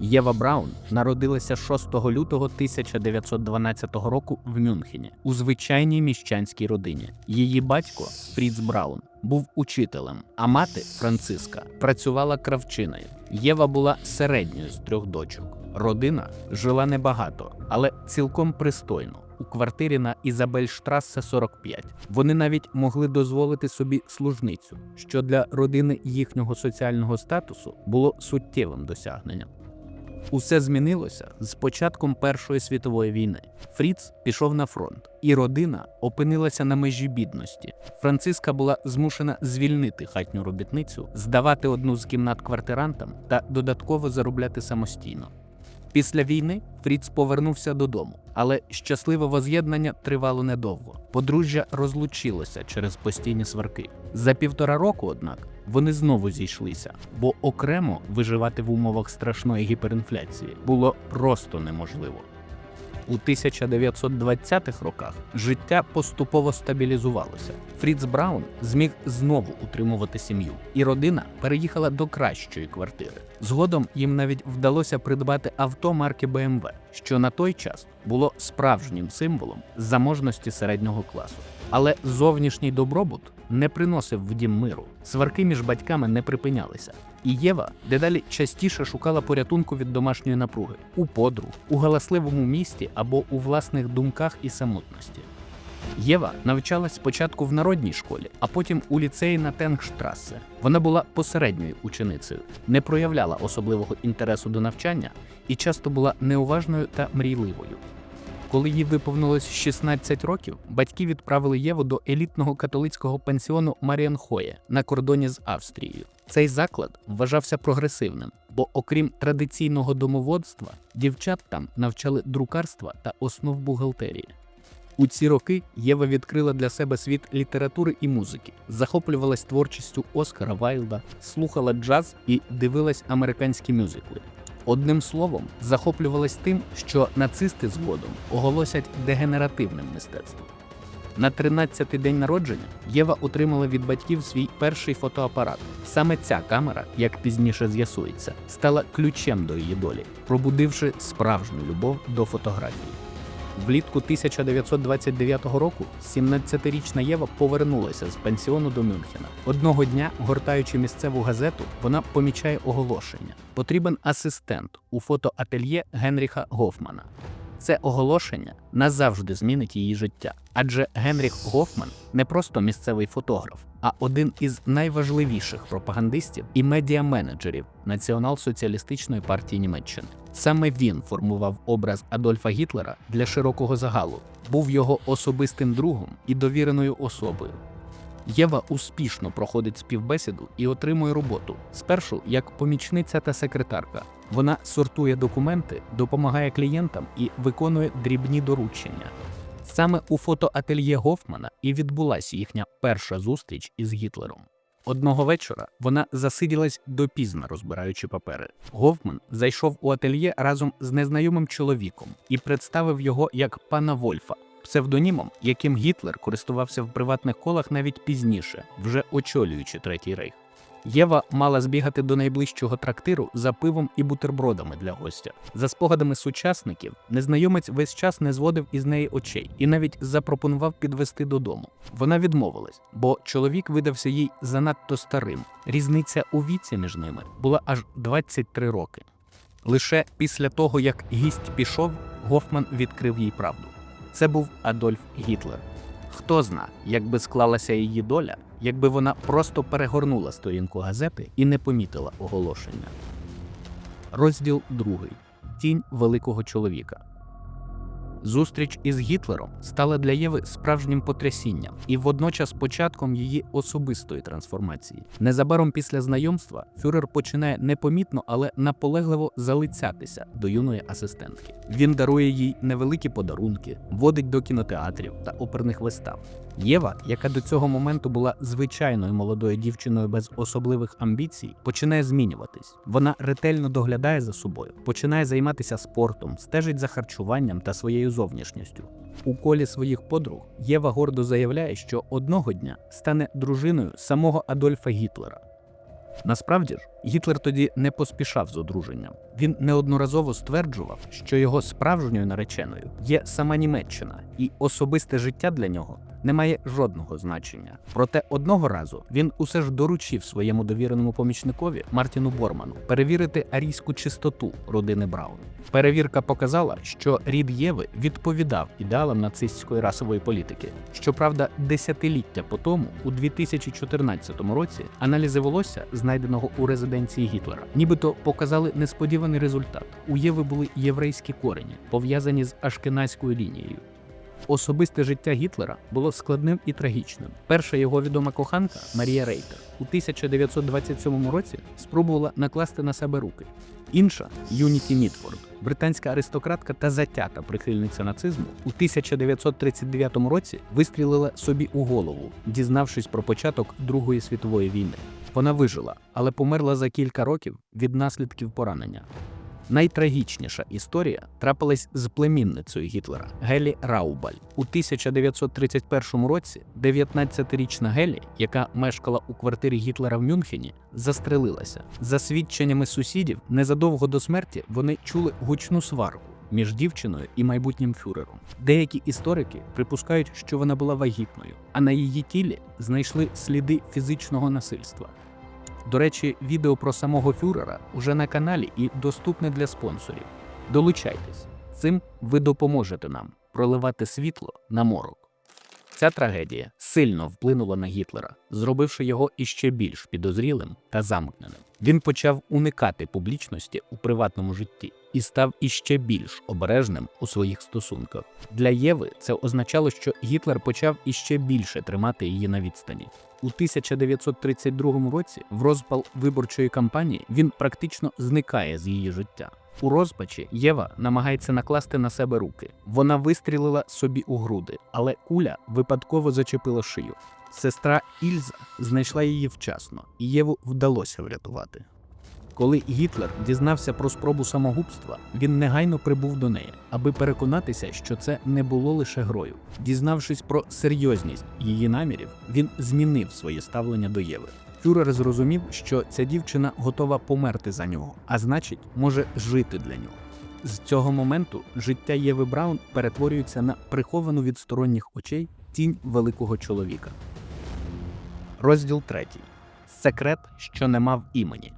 Єва Браун народилася 6 лютого 1912 року в Мюнхені у звичайній міщанській родині. Її батько Фріц Браун був учителем, а мати Франциска працювала кравчиною. Єва була середньою з трьох дочок. Родина жила небагато, але цілком пристойно. У квартирі на Ізабельштрассе 45. Вони навіть могли дозволити собі служницю, що для родини їхнього соціального статусу було суттєвим досягненням. Усе змінилося з початком Першої світової війни. Фріц пішов на фронт, і родина опинилася на межі бідності. Франциска була змушена звільнити хатню робітницю, здавати одну з кімнат квартирантам та додатково заробляти самостійно. Після війни Фріц повернувся додому, але щасливе воз'єднання тривало недовго. Подружжя розлучилося через постійні сварки. За півтора року, однак, вони знову зійшлися, бо окремо виживати в умовах страшної гіперінфляції було просто неможливо. У 1920-х роках життя поступово стабілізувалося. Фріц Браун зміг знову утримувати сім'ю, і родина переїхала до кращої квартири. Згодом їм навіть вдалося придбати авто марки BMW, що на той час було справжнім символом заможності середнього класу. Але зовнішній добробут не приносив в дім миру. Сварки між батьками не припинялися. І Єва дедалі частіше шукала порятунку від домашньої напруги у подруг, у галасливому місті або у власних думках і самотності. Єва навчалась спочатку в народній школі, а потім у ліцеї на Тенгштрассе. Вона була посередньою ученицею, не проявляла особливого інтересу до навчання і часто була неуважною та мрійливою. Коли їй виповнилось 16 років, батьки відправили Єву до елітного католицького пансіону Маріанхоє на кордоні з Австрією. Цей заклад вважався прогресивним, бо окрім традиційного домоводства, дівчат там навчали друкарства та основ бухгалтерії. У ці роки Єва відкрила для себе світ літератури і музики, захоплювалась творчістю Оскара Вайлда, слухала джаз і дивилась американські мюзикли. Одним словом, захоплювалась тим, що нацисти згодом оголосять дегенеративним мистецтвом. На 13-й день народження Єва отримала від батьків свій перший фотоапарат. Саме ця камера, як пізніше з'ясується, стала ключем до її долі, пробудивши справжню любов до фотографії. Влітку 1929 року 17-річна Єва повернулася з пансіону до Мюнхена. Одного дня, гортаючи місцеву газету, вона помічає оголошення: потрібен асистент у фотоательє Генріха Гофмана. Це оголошення назавжди змінить її життя, адже Генріх Гофман не просто місцевий фотограф, а один із найважливіших пропагандистів і медіаменеджерів Націонал-соціалістичної партії Німеччини. Саме він формував образ Адольфа Гітлера для широкого загалу, був його особистим другом і довіреною особою. Єва успішно проходить співбесіду і отримує роботу. Спершу як помічниця та секретарка. Вона сортує документи, допомагає клієнтам і виконує дрібні доручення. Саме у фотоательє Гофмана і відбулася їхня перша зустріч із Гітлером. Одного вечора вона засиділась допізно, розбираючи папери. Гофман зайшов у ательє разом з незнайомим чоловіком і представив його як пана Вольфа, псевдонімом, яким Гітлер користувався в приватних колах навіть пізніше, вже очолюючи Третій рейх. Єва мала збігати до найближчого трактиру за пивом і бутербродами для гостя. За спогадами сучасників, незнайомець весь час не зводив із неї очей і навіть запропонував підвести додому. Вона відмовилась, бо чоловік видався їй занадто старим. Різниця у віці між ними була аж 23 роки. Лише після того, як гість пішов, Гофман відкрив їй правду. Це був Адольф Гітлер. Хто зна, як би склалася її доля, якби вона просто перегорнула сторінку газети і не помітила оголошення. Розділ 2. Тінь великого чоловіка. Зустріч із Гітлером стала для Єви справжнім потрясінням і водночас початком її особистої трансформації. Незабаром після знайомства фюрер починає непомітно, але наполегливо залицятися до юної асистентки. Він дарує їй невеликі подарунки, водить до кінотеатрів та оперних вистав. Єва, яка до цього моменту була звичайною молодою дівчиною без особливих амбіцій, починає змінюватись. Вона ретельно доглядає за собою, починає займатися спортом, стежить за харчуванням та своєю зовнішністю. У колі своїх подруг Єва гордо заявляє, що одного дня стане дружиною самого Адольфа Гітлера. Насправді ж, Гітлер тоді не поспішав з одруженням. Він неодноразово стверджував, що його справжньою нареченою є сама Німеччина, і особисте життя для нього не має жодного значення. Проте одного разу він усе ж доручив своєму довіреному помічникові Мартіну Борману перевірити арійську чистоту родини Браун. Перевірка показала, що рід Єви відповідав ідеалам нацистської расової політики. Щоправда, десятиліття по тому, у 2014 році, аналізи волосся, знайденого у резиденції Гітлера, нібито показали несподіваний результат. У Єви були єврейські корені, пов'язані з ашкеназькою лінією. Особисте життя Гітлера було складним і трагічним. Перша його відома коханка Марія Рейтер у 1927 році спробувала накласти на себе руки. Інша Юніті Мітфорд, британська аристократка та затята прихильниця нацизму, у 1939 році вистрілила собі у голову, дізнавшись про початок Другої світової війни. Вона вижила, але померла за кілька років від наслідків поранення. Найтрагічніша історія трапилась з племінницею Гітлера Гелі Раубаль. У 1931 році 19-річна Гелі, яка мешкала у квартирі Гітлера в Мюнхені, застрелилася. За свідченнями сусідів, незадовго до смерті вони чули гучну сварку. Між дівчиною і майбутнім фюрером. Деякі історики припускають, що вона була вагітною, а на її тілі знайшли сліди фізичного насильства. До речі, відео про самого фюрера уже на каналі і доступне для спонсорів. Долучайтесь, цим ви допоможете нам проливати світло на морок. Ця трагедія сильно вплинула на Гітлера, зробивши його іще більш підозрілим та замкненим. Він почав уникати публічності у приватному житті і став іще більш обережним у своїх стосунках. Для Єви це означало, що Гітлер почав іще більше тримати її на відстані. У 1932 році, в розпал виборчої кампанії, він практично зникає з її життя. У розпачі Єва намагається накласти на себе руки. Вона вистрілила собі у груди, але куля випадково зачепила шию. Сестра Ільза знайшла її вчасно, і Єву вдалося врятувати. Коли Гітлер дізнався про спробу самогубства, він негайно прибув до неї, аби переконатися, що це не було лише грою. Дізнавшись про серйозність її намірів, він змінив своє ставлення до Єви. Фюрер зрозумів, що ця дівчина готова померти за нього, а значить, може жити для нього. З цього моменту життя Єви Браун перетворюється на приховану від сторонніх очей тінь великого чоловіка. Розділ третій. Секрет, що не мав імені.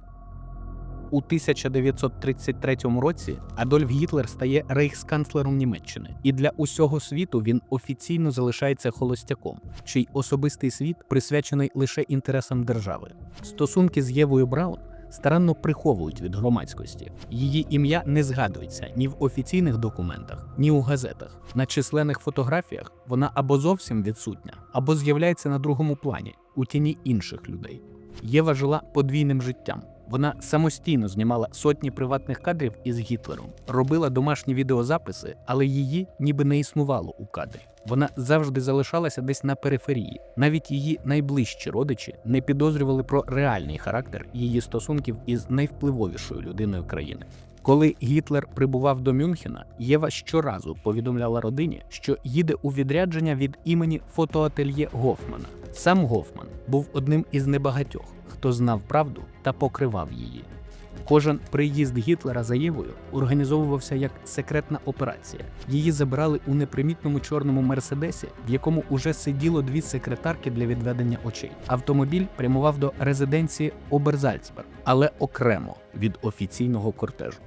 У 1933 році Адольф Гітлер стає рейхсканцлером Німеччини, і для усього світу він офіційно залишається холостяком, чий особистий світ присвячений лише інтересам держави. Стосунки з Євою Браун старанно приховують від громадськості. Її ім'я не згадується ні в офіційних документах, ні у газетах. На численних фотографіях вона або зовсім відсутня, або з'являється на другому плані у тіні інших людей. Єва жила подвійним життям. Вона самостійно знімала сотні приватних кадрів із Гітлером, робила домашні відеозаписи, але її ніби не існувало у кадрі. Вона завжди залишалася десь на периферії. Навіть її найближчі родичі не підозрювали про реальний характер її стосунків із найвпливовішою людиною країни. Коли Гітлер прибував до Мюнхена, Єва щоразу повідомляла родині, що їде у відрядження від імені фотоательє Гофмана. Сам Гофман був одним із небагатьох, хто знав правду та покривав її. Кожен приїзд Гітлера за Євою організовувався як секретна операція. Її забирали у непримітному чорному мерседесі, в якому уже сиділо дві секретарки для відведення очей. Автомобіль прямував до резиденції Оберзальцберг, але окремо від офіційного кортежу.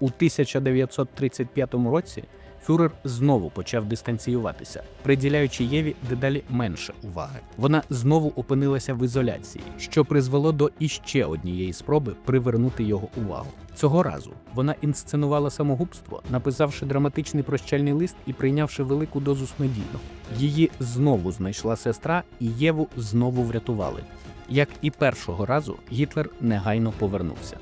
У 1935 році фюрер знову почав дистанціюватися, приділяючи Єві дедалі менше уваги. Вона знову опинилася в ізоляції, що призвело до іще однієї спроби привернути його увагу. Цього разу вона інсценувала самогубство, написавши драматичний прощальний лист і прийнявши велику дозу снодійного. Її знову знайшла сестра, і Єву знову врятували. Як і першого разу, Гітлер негайно повернувся.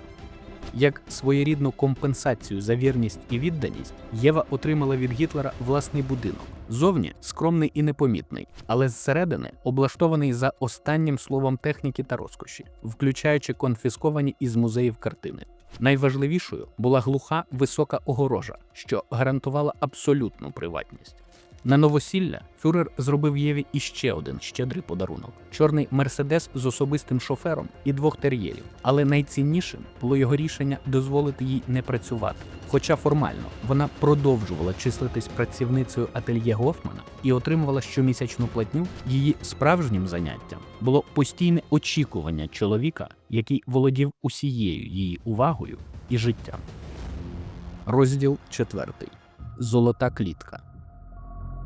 Як своєрідну компенсацію за вірність і відданість, Єва отримала від Гітлера власний будинок. Зовні скромний і непомітний, але зсередини облаштований за останнім словом техніки та розкоші, включаючи конфісковані із музеїв картини. Найважливішою була глуха висока огорожа, що гарантувала абсолютну приватність. На новосілля фюрер зробив Єві іще один щедрий подарунок: чорний мерседес з особистим шофером і двох тер'єрів. Але найціннішим було його рішення дозволити їй не працювати. Хоча формально вона продовжувала числитись працівницею ательє Гофмана і отримувала щомісячну платню, її справжнім заняттям було постійне очікування чоловіка, який володів усією її увагою і життям. Розділ 4. Золота клітка.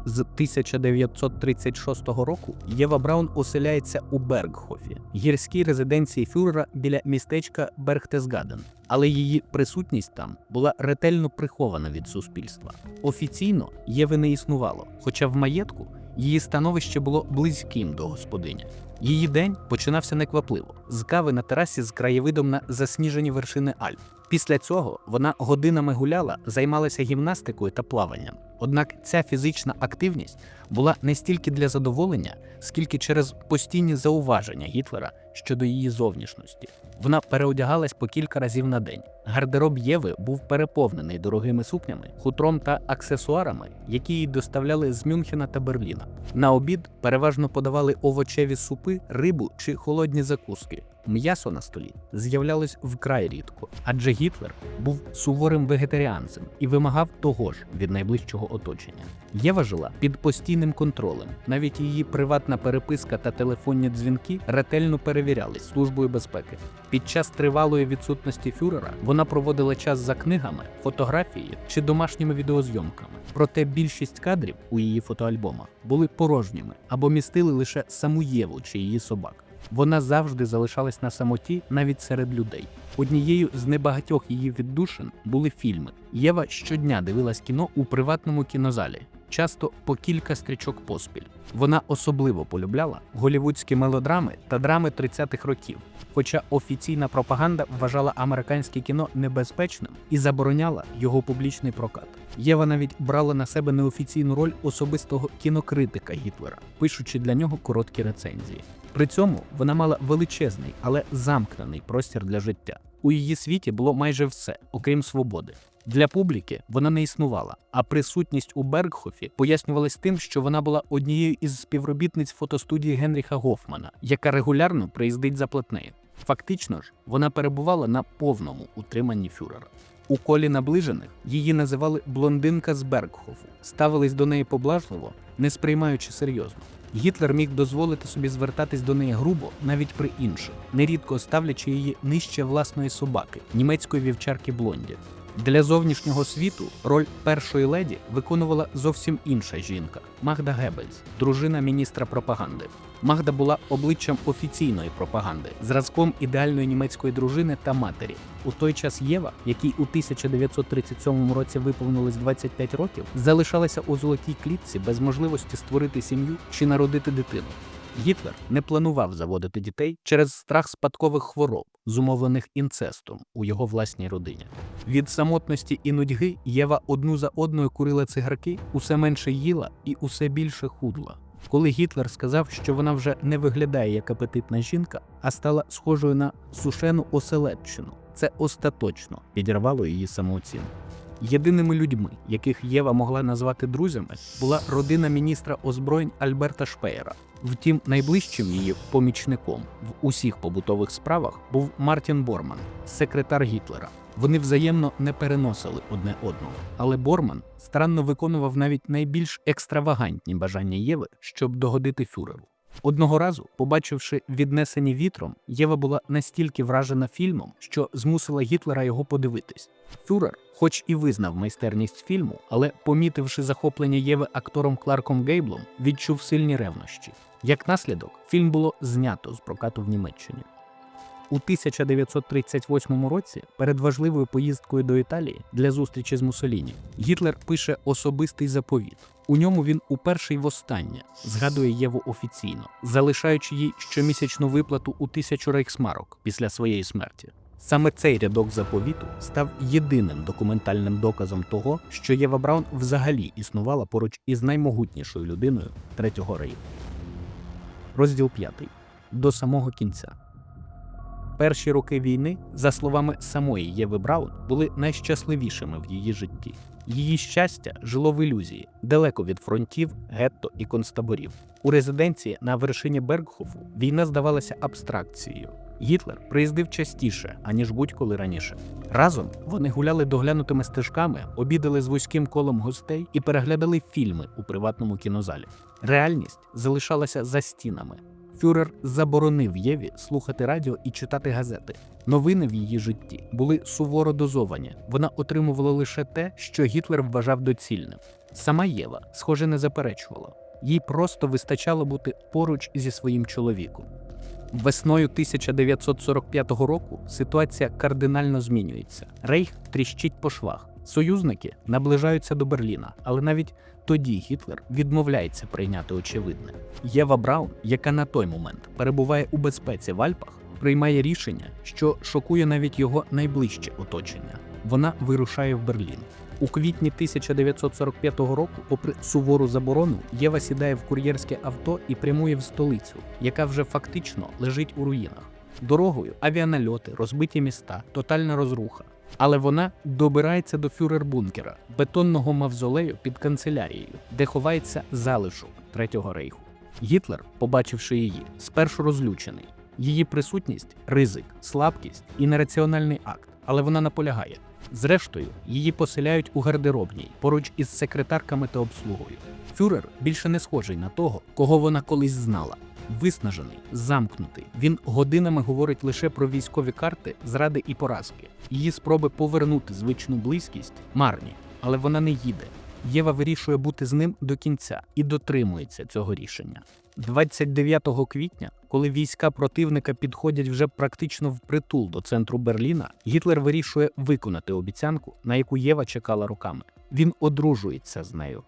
З 1936 року Єва Браун оселяється у Бергхофі, гірській резиденції фюрера біля містечка Бергтесгаден. Але її присутність там була ретельно прихована від суспільства. Офіційно Єви не існувало, хоча в маєтку її становище було близьким до господині. Її день починався неквапливо з кави на терасі з краєвидом на засніжені вершини Альп. Після цього вона годинами гуляла, займалася гімнастикою та плаванням. Однак ця фізична активність була не стільки для задоволення, скільки через постійні зауваження Гітлера щодо її зовнішності. Вона переодягалась по кілька разів на день. Гардероб Єви був переповнений дорогими сукнями, хутром та аксесуарами, які їй доставляли з Мюнхена та Берліна. На обід переважно подавали овочеві супи, рибу чи холодні закуски. М'ясо на столі з'являлось вкрай рідко, адже Гітлер був суворим вегетаріанцем і вимагав того ж від найближчого оточення. Єва жила під постійним контролем. Навіть її приватна переписка та телефонні дзвінки ретельно перевірялись службою безпеки. Під час тривалої відсутності фюрера вона проводила час за книгами, фотографією чи домашніми відеозйомками. Проте більшість кадрів у її фотоальбомах були порожніми або містили лише саму Єву чи її собак. Вона завжди залишалась на самоті навіть серед людей. Однією з небагатьох її віддушин були фільми. Єва щодня дивилась кіно у приватному кінозалі, часто по кілька стрічок поспіль. Вона особливо полюбляла голівудські мелодрами та драми 30-х років. Хоча офіційна пропаганда вважала американське кіно небезпечним і забороняла його публічний прокат. Єва навіть брала на себе неофіційну роль особистого кінокритика Гітлера, пишучи для нього короткі рецензії. При цьому вона мала величезний, але замкнений простір для життя. У її світі було майже все, окрім свободи. Для публіки вона не існувала, а присутність у Бергхофі пояснювалась тим, що вона була однією із співробітниць фотостудії Генріха Гофмана, яка регулярно приїздить за платнею. Фактично ж, вона перебувала на повному утриманні фюрера. У колі наближених її називали блондинка з Бергхофу, ставились до неї поблажливо, не сприймаючи серйозно. Гітлер міг дозволити собі звертатись до неї грубо навіть при інших, нерідко ставлячи її нижче власної собаки, німецької вівчарки Блонді. Для зовнішнього світу роль першої леді виконувала зовсім інша жінка Магда Геббельс, дружина міністра пропаганди. Магда була обличчям офіційної пропаганди, зразком ідеальної німецької дружини та матері. У той час Єва, якій у 1937 році виповнилось 25 років, залишалася у золотій клітці без можливості створити сім'ю чи народити дитину. Гітлер не планував заводити дітей через страх спадкових хвороб, зумовлених інцестом у його власній родині. Від самотності і нудьги Єва одну за одною курила цигарки, усе менше їла і усе більше худла. Коли Гітлер сказав, що вона вже не виглядає як апетитна жінка, а стала схожою на сушену оселедчину, це остаточно підірвало її самооцінку. Єдиними людьми, яких Єва могла назвати друзями, була родина міністра озброєнь Альберта Шпеєра. Втім, найближчим її помічником в усіх побутових справах був Мартін Борман, секретар Гітлера. Вони взаємно не переносили одне одного, але Борман старанно виконував навіть найбільш екстравагантні бажання Єви, щоб догодити фюреру. Одного разу, побачивши віднесені вітром, Єва була настільки вражена фільмом, що змусила Гітлера його подивитись. Фюрер, хоч і визнав майстерність фільму, але, помітивши захоплення Єви актором Кларком Гейблом, відчув сильні ревнощі. Як наслідок, фільм було знято з прокату в Німеччині. У 1938 році, перед важливою поїздкою до Італії для зустрічі з Муссоліні, Гітлер пише особистий заповіт. У ньому він уперше й востаннє згадує Єву офіційно, залишаючи їй щомісячну виплату у тисячу рейхсмарок після своєї смерті. Саме цей рядок заповіту став єдиним документальним доказом того, що Єва Браун взагалі існувала поруч із наймогутнішою людиною Третього рейху. Розділ 5. До самого кінця. Перші роки війни, за словами самої Єви Браун, були найщасливішими в її житті. Її щастя жило в ілюзії, далеко від фронтів, гетто і концтаборів. У резиденції на вершині Бергхофу війна здавалася абстракцією. Гітлер приїздив частіше, аніж будь-коли раніше. Разом вони гуляли доглянутими стежками, обідали з вузьким колом гостей і переглядали фільми у приватному кінозалі. Реальність залишалася за стінами. Фюрер заборонив Єві слухати радіо і читати газети. Новини в її житті були суворо дозовані. Вона отримувала лише те, що Гітлер вважав доцільним. Сама Єва, схоже, не заперечувала. Їй просто вистачало бути поруч зі своїм чоловіком. Весною 1945 року ситуація кардинально змінюється. Рейх тріщить по швах. Союзники наближаються до Берліна, але навіть тоді Гітлер відмовляється прийняти очевидне. Єва Браун, яка на той момент перебуває у безпеці в Альпах, приймає рішення, що шокує навіть його найближче оточення. Вона вирушає в Берлін. У квітні 1945 року, попри сувору заборону, Єва сідає в кур'єрське авто і прямує в столицю, яка вже фактично лежить у руїнах. Дорогою авіанальоти, розбиті міста, тотальна розруха. Але вона добирається до фюрер-бункера, бетонного мавзолею під канцелярією, де ховається залишок Третього рейху. Гітлер, побачивши її, спершу розлючений. Її присутність ризик, слабкість і нераціональний акт, але вона наполягає. Зрештою, її поселяють у гардеробній поруч із секретарками та обслугою. Фюрер більше не схожий на того, кого вона колись знала. Виснажений, замкнутий. Він годинами говорить лише про військові карти, зради і поразки. Її спроби повернути звичну близькість марні, але вона не їде. Єва вирішує бути з ним до кінця і дотримується цього рішення. 29 квітня, коли війська противника підходять вже практично впритул до центру Берліна, Гітлер вирішує виконати обіцянку, на яку Єва чекала роками. Він одружується з нею.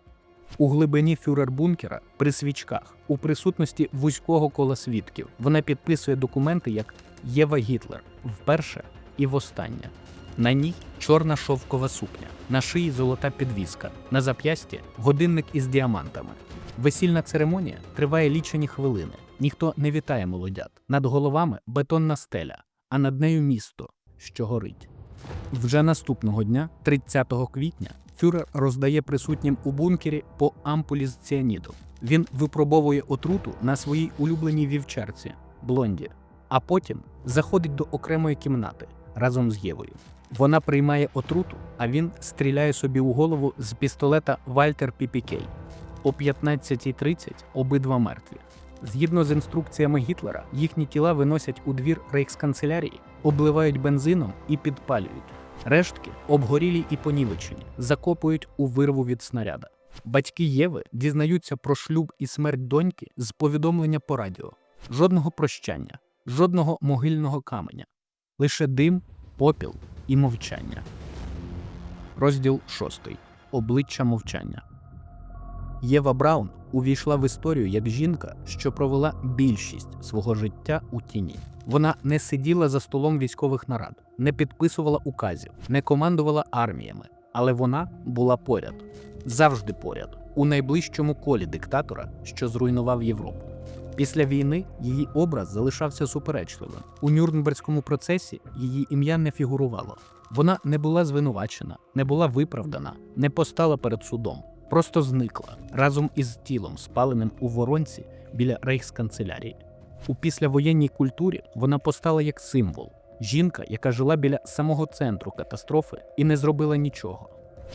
У глибині фюрер-бункера при свічках, у присутності вузького кола свідків, вона підписує документи як Єва Гітлер вперше і востаннє. На ній чорна шовкова сукня, на шиї золота підвіска, на зап'ясті годинник із діамантами. Весільна церемонія триває лічені хвилини. Ніхто не вітає молодят. Над головами бетонна стеля, а над нею місто, що горить. Вже наступного дня, 30 квітня, фюрер роздає присутнім у бункері по ампулі з ціанідом. Він випробовує отруту на своїй улюбленій вівчарці блонді, а потім заходить до окремої кімнати разом з Євою. Вона приймає отруту, а він стріляє собі у голову з пістолета Вальтер Піпікей. О 15.30 обидва мертві. Згідно з інструкціями Гітлера, їхні тіла виносять у двір рейхсканцелярії, обливають бензином і підпалюють. Рештки, обгорілі і понівечені, закопують у вирву від снаряда. Батьки Єви дізнаються про шлюб і смерть доньки з повідомлення по радіо. Жодного прощання, жодного могильного каменя, лише дим, попіл і мовчання. Розділ 6. Обличчя мовчання. Єва Браун увійшла в історію як жінка, що провела більшість свого життя у тіні. Вона не сиділа за столом військових нарад, не підписувала указів, не командувала арміями, але вона була поряд, завжди поряд, у найближчому колі диктатора, що зруйнував Європу. Після війни її образ залишався суперечливим. У Нюрнберзькому процесі її ім'я не фігурувало. Вона не була звинувачена, не була виправдана, не постала перед судом, просто зникла разом із тілом, спаленим у воронці біля рейхсканцелярії. У післявоєнній культурі вона постала як символ жінка, яка жила біля самого центру катастрофи і не зробила нічого.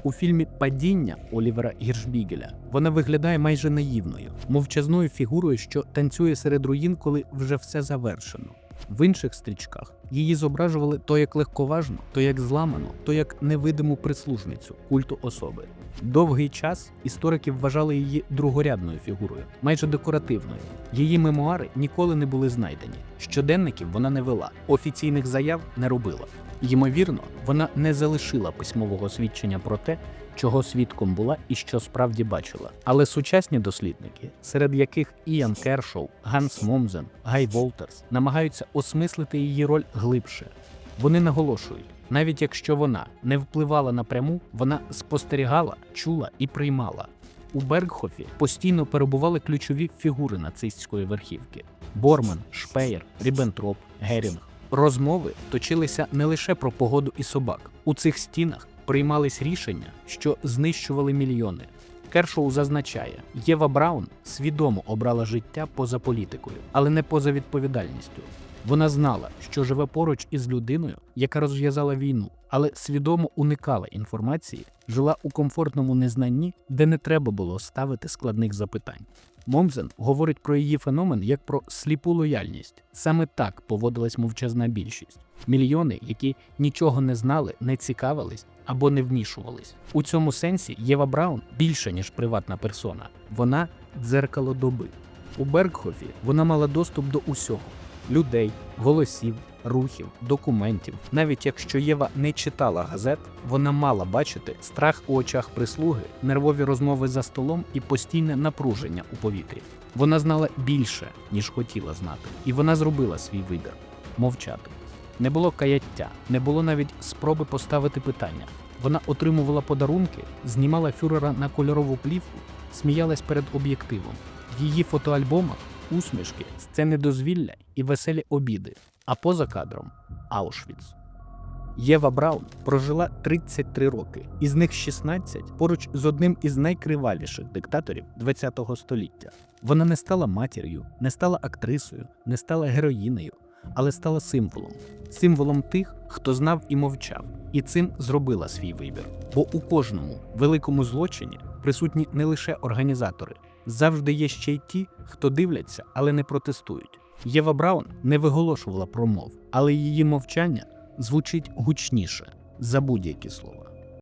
У фільмі Падіння Олівера Гіршбігеля вона виглядає майже наївною, мовчазною фігурою, що танцює серед руїн, коли вже все завершено. В інших стрічках її зображували то як легковажно, то як зламану, то як невидиму прислужницю культу особи. Довгий час історики вважали її другорядною фігурою, майже декоративною. Її мемуари ніколи не були знайдені. Щоденників вона не вела, офіційних заяв не робила. Ймовірно, вона не залишила письмового свідчення про те, чого свідком була і що справді бачила. Але сучасні дослідники, серед яких Іан Кершоу, Ганс Момзен, Гай Волтерс, намагаються осмислити її роль глибше. Вони наголошують, навіть якщо вона не впливала напряму, вона спостерігала, чула і приймала. У Бергхофі постійно перебували ключові фігури нацистської верхівки: Борман, Шпеєр, Ріббентроп, Герінг. Розмови точилися не лише про погоду і собак. У цих стінах приймались рішення, що знищували мільйони. Кершоу зазначає, Єва Браун свідомо обрала життя поза політикою, але не поза відповідальністю. Вона знала, що живе поруч із людиною, яка розв'язала війну, але свідомо уникала інформації, жила у комфортному незнанні, де не треба було ставити складних запитань. Момзен говорить про її феномен як про сліпу лояльність. Саме так поводилась мовчазна більшість. Мільйони, які нічого не знали, не цікавились або не вмішувались. У цьому сенсі Єва Браун більше ніж приватна персона. Вона дзеркало доби. У Бергхофі вона мала доступ до усього: людей, голосів, рухів, документів. Навіть якщо Єва не читала газет, вона мала бачити страх у очах прислуги, нервові розмови за столом і постійне напруження у повітрі. Вона знала більше, ніж хотіла знати, і вона зробила свій вибір мовчати. Не було каяття, не було навіть спроби поставити питання. Вона отримувала подарунки, знімала фюрера на кольорову плівку, сміялась перед об'єктивом. В її фотоальбомах усмішки, сцени дозвілля і веселі обіди, а поза кадром Аушвіц. Єва Браун прожила 33 роки, із них 16 поруч з одним із найкривавіших диктаторів ХХ століття. Вона не стала матір'ю, не стала актрисою, не стала героїнею, але стала символом символом тих, хто знав і мовчав, і цим зробила свій вибір. Бо у кожному великому злочині присутні не лише організатори, завжди є ще й ті, хто дивляться, але не протестують. Єва Браун не виголошувала промов, але її мовчання звучить гучніше за будь-які слова.